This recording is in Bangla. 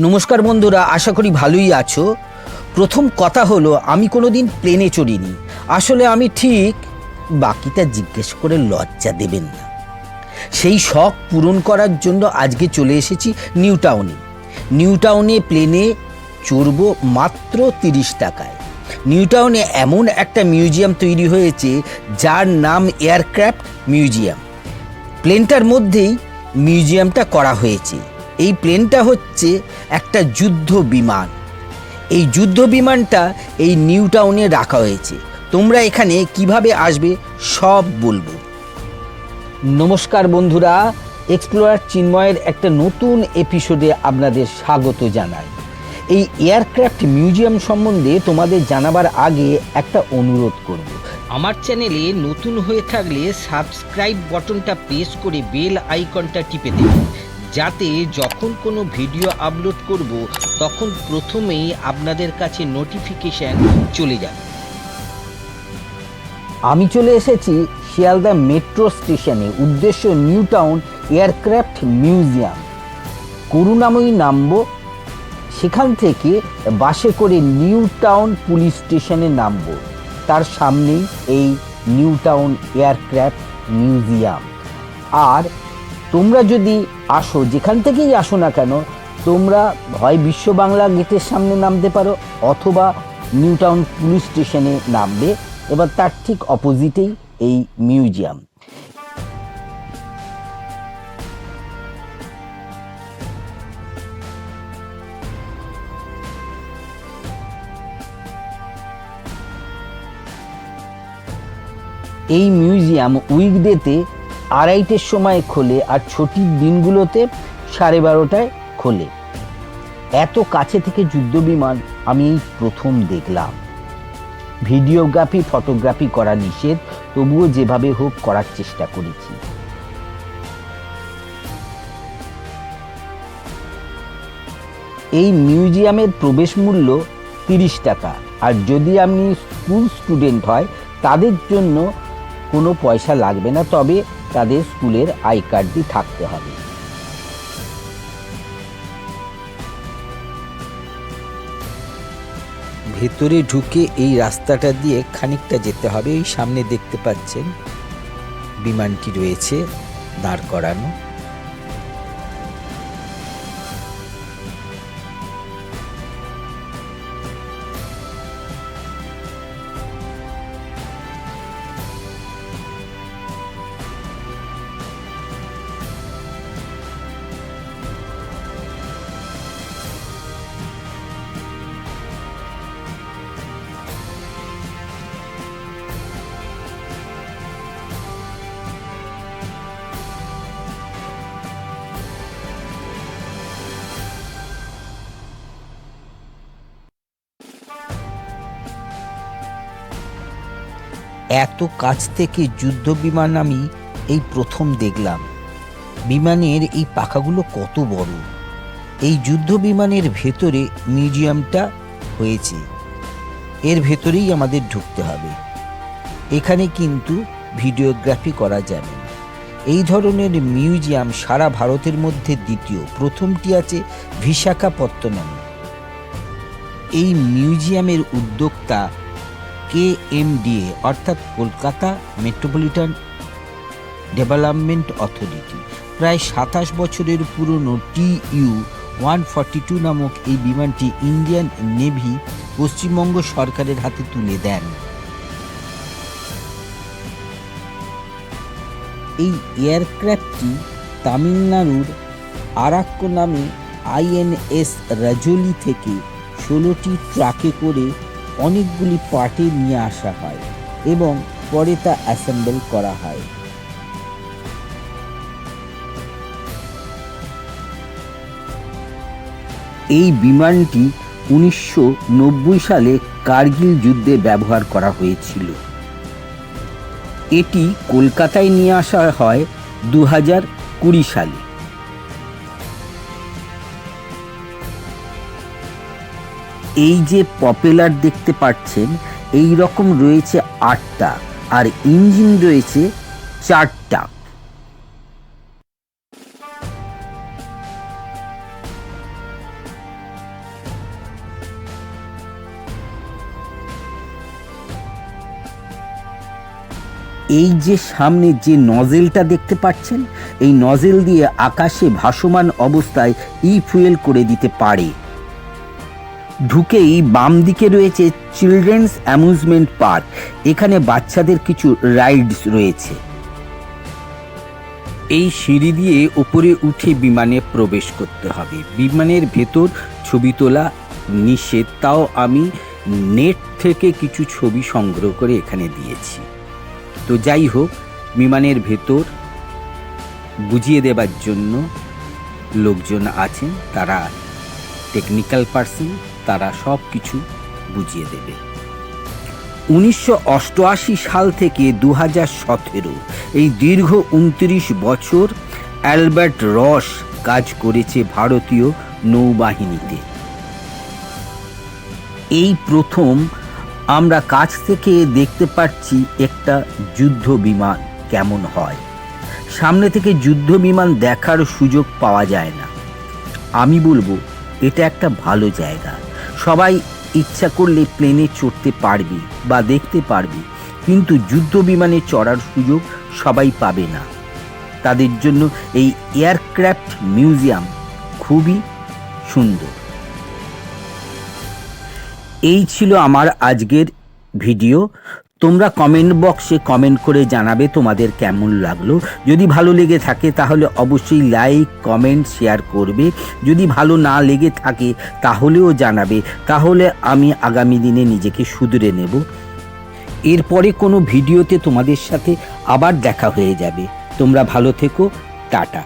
নমস্কার বন্ধুরা, আশা করি ভালোই আছো। প্রথম কথা হলো, আমি কোনোদিন প্লেনে চড়িনি। আসলে আমি ঠিক বাকিটা জিজ্ঞেস করে লজ্জা দেবেন না। সেই শখ পূরণ করার জন্য আজকে চলে এসেছি নিউ টাউনে। নিউ টাউনে প্লেনে চড়বো মাত্র তিরিশ টাকায়। নিউ টাউনে এমন একটা মিউজিয়াম তৈরি হয়েছে, যার নাম এয়ারক্রাফট মিউজিয়াম। প্লেনটার মধ্যেই মিউজিয়ামটা করা হয়েছে। এই প্লেনটা হচ্ছে একটা যুদ্ধ বিমান। এই যুদ্ধ বিমানটা এই নিউ টাউনে রাখা হয়েছে। তোমরা এখানে কীভাবে আসবে সব বলব। নমস্কার বন্ধুরা এক্সপ্লোরার চিন্ময়ের একটা নতুন এপিসোডে আপনাদের স্বাগত জানাই। এই এয়ারক্রাফট মিউজিয়াম সম্বন্ধে তোমাদের জানাবার আগে একটা অনুরোধ করব। আমার চ্যানেলে নতুন হয়ে থাকলে সাবস্ক্রাইব বটনটা প্রেস করে বেল আইকনটা টিপে দেবে যাতে যখন কোনো ভিডিও আপলোড করব, তখন প্রথমেই আপনাদের কাছে নোটিফিকেশন চলে যাবে। আমি চলে এসেছি শিয়ালদা মেট্রো স্টেশনে উদ্দেশ্য New Town aircraft museum Karunamoyee নামবো, সেখান থেকে বাসে করে নিউ টাউন পুলিশ স্টেশনে নামবো, তার সামনেই এই নিউ টাউন এয়ারক্রাফট মিউজিয়াম আর তোমরা যদি আসো, যেখান থেকেই আসো না কেন, তোমরা হয় বিশ্ব বাংলা গেটের সামনে নামতে পারো অথবা নিউ টাউন পুলিশ স্টেশনে নামবে। এবার তার ঠিক অপোজিটেই এই মিউজিয়াম। এই মিউজিয়াম উইকডেতে আড়াইটের সময় খোলে আর ছুটির দিনগুলোতে সাড়ে বারোটায় খোলে। এত কাছে থেকে যুদ্ধ বিমান আমি প্রথম দেখলাম। ভিডিওগ্রাফি, ফটোগ্রাফি করা নিষেধ, তবুও যেভাবে হোক করার চেষ্টা করেছি। এই মিউজিয়ামের প্রবেশ মূল্য তিরিশ টাকা। আর যদি আপনি স্কুল স্টুডেন্ট হয়, তাদের জন্য কোনো পয়সা লাগবে না। তবে তাদের স্কুলের আই কার্ডটি থাকতে হবে। ভেতরে ঢুকে এই রাস্তাটা দিয়ে খানিকটা যেতে হবে। এই সামনে দেখতে পাচ্ছেন, বিমানটি রয়েছে দাঁড় করানো। এত কাছ থেকে যুদ্ধ বিমান আমি এই প্রথম দেখলাম। বিমানের এই পাখাগুলো কত বড়। এই যুদ্ধ বিমানের ভেতরে মিউজিয়ামটা হয়েছে। এর ভেতরেই আমাদের ঢুকতে হবে। এখানে কিন্তু ভিডিওগ্রাফি করা যাবে। এই ধরনের মিউজিয়াম সারা ভারতের মধ্যে দ্বিতীয়। প্রথমটি আছে বিশাখাপত্তনম এই মিউজিয়ামের উদ্যোক্তা কে এমডিএ অর্থাৎ কলকাতা মেট্রোপলিটন ডেভেলপমেন্ট অথরিটি। প্রায় সাতাশ বছরের পুরনো T U one forty two নামক এই বিমানটি ইন্ডিয়ান নেভি পশ্চিমবঙ্গ সরকারের হাতে তুলে দেন। এই এয়ারক্রাফটটি তামিলনাড়ুর আরাক্কো নামে আইএনএস রাজলি থেকে ষোলোটি ট্রাকে করে অনেকগুলি পার্টি নিয়ে আসা হয় এবং পরে তা অ্যাসেম্বল করা হয়। এই বিমানটি উনিশশো নব্বই সালে কার্গিল যুদ্ধে ব্যবহার করা হয়েছিল। এটি কলকাতায় নিয়ে আসা হয় দু কুড়ি সালে। এই যে পপুলার দেখতে পাচ্ছেন, এই রকম রয়েছে আটটা আর ইঞ্জিন রয়েছে চারটা। এই যে সামনে যে নজেলটা দেখতে পাচ্ছেন, এই নজেল দিয়ে আকাশে ভাসমান অবস্থায় ই ফুয়েল করে দিতে পারে। ঢুকেই বাম দিকে রয়েছে চিলড্রেন্স অ্যামিউজমেন্ট পার্ক এখানে বাচ্চাদের কিছু রাইডস রয়েছে। এই সিঁড়ি দিয়ে উপরে উঠে বিমানে প্রবেশ করতে হবে। বিমানের ভেতর ছবি তোলা নিষেধ। তাও আমি নেট থেকে কিছু ছবি সংগ্রহ করে এখানে দিয়েছি। তো যাই হোক, বিমানের ভেতর বুঝিয়ে দেবার জন্য লোকজন আছেন। তারা টেকনিক্যাল পার্সন তারা সব কিছু বুঝিয়ে দেবে। উনিশশো অষ্টআশি সাল থেকে দু সতেরো এই দীর্ঘ উনত্রিশ বছর অ্যালবার্ট রস কাজ করেছে ভারতীয় নৌবাহিনীতে। এই প্রথম আমরা কাছ থেকে দেখতে পাচ্ছি একটা যুদ্ধ বিমান কেমন হয়। সামনে থেকে যুদ্ধ বিমান দেখার সুযোগ পাওয়া যায় না। আমি বলব, এটা একটা ভালো জায়গা। সবাই ইচ্ছা করলে প্লেনে চড়তে পারবে বা দেখতে পারবে, কিন্তু যুদ্ধ বিমানে চড়ার সুযোগ সবাই পাবে না। তাদের জন্য এই এয়ারক্রাফট মিউজিয়াম খুবই সুন্দর। এই ছিল আমার আজকের ভিডিও তোমরা কমেন্ট বক্সে কমেন্ট করে জানাবে তোমাদের কেমন লাগল। যদি ভালো লেগে থাকে তাহলে অবশ্যই লাইক কমেন্ট শেয়ার করবে। যদি ভালো না লেগে থাকে তাহলেও জানাবে। তাহলে আমি আগামী দিনে নিজেকে শুধরে নেব। এরপরে কোনো ভিডিওতে তোমাদের সাথে আবার দেখা হয়ে যাবে। তোমরা ভালো থেকো। টাটা।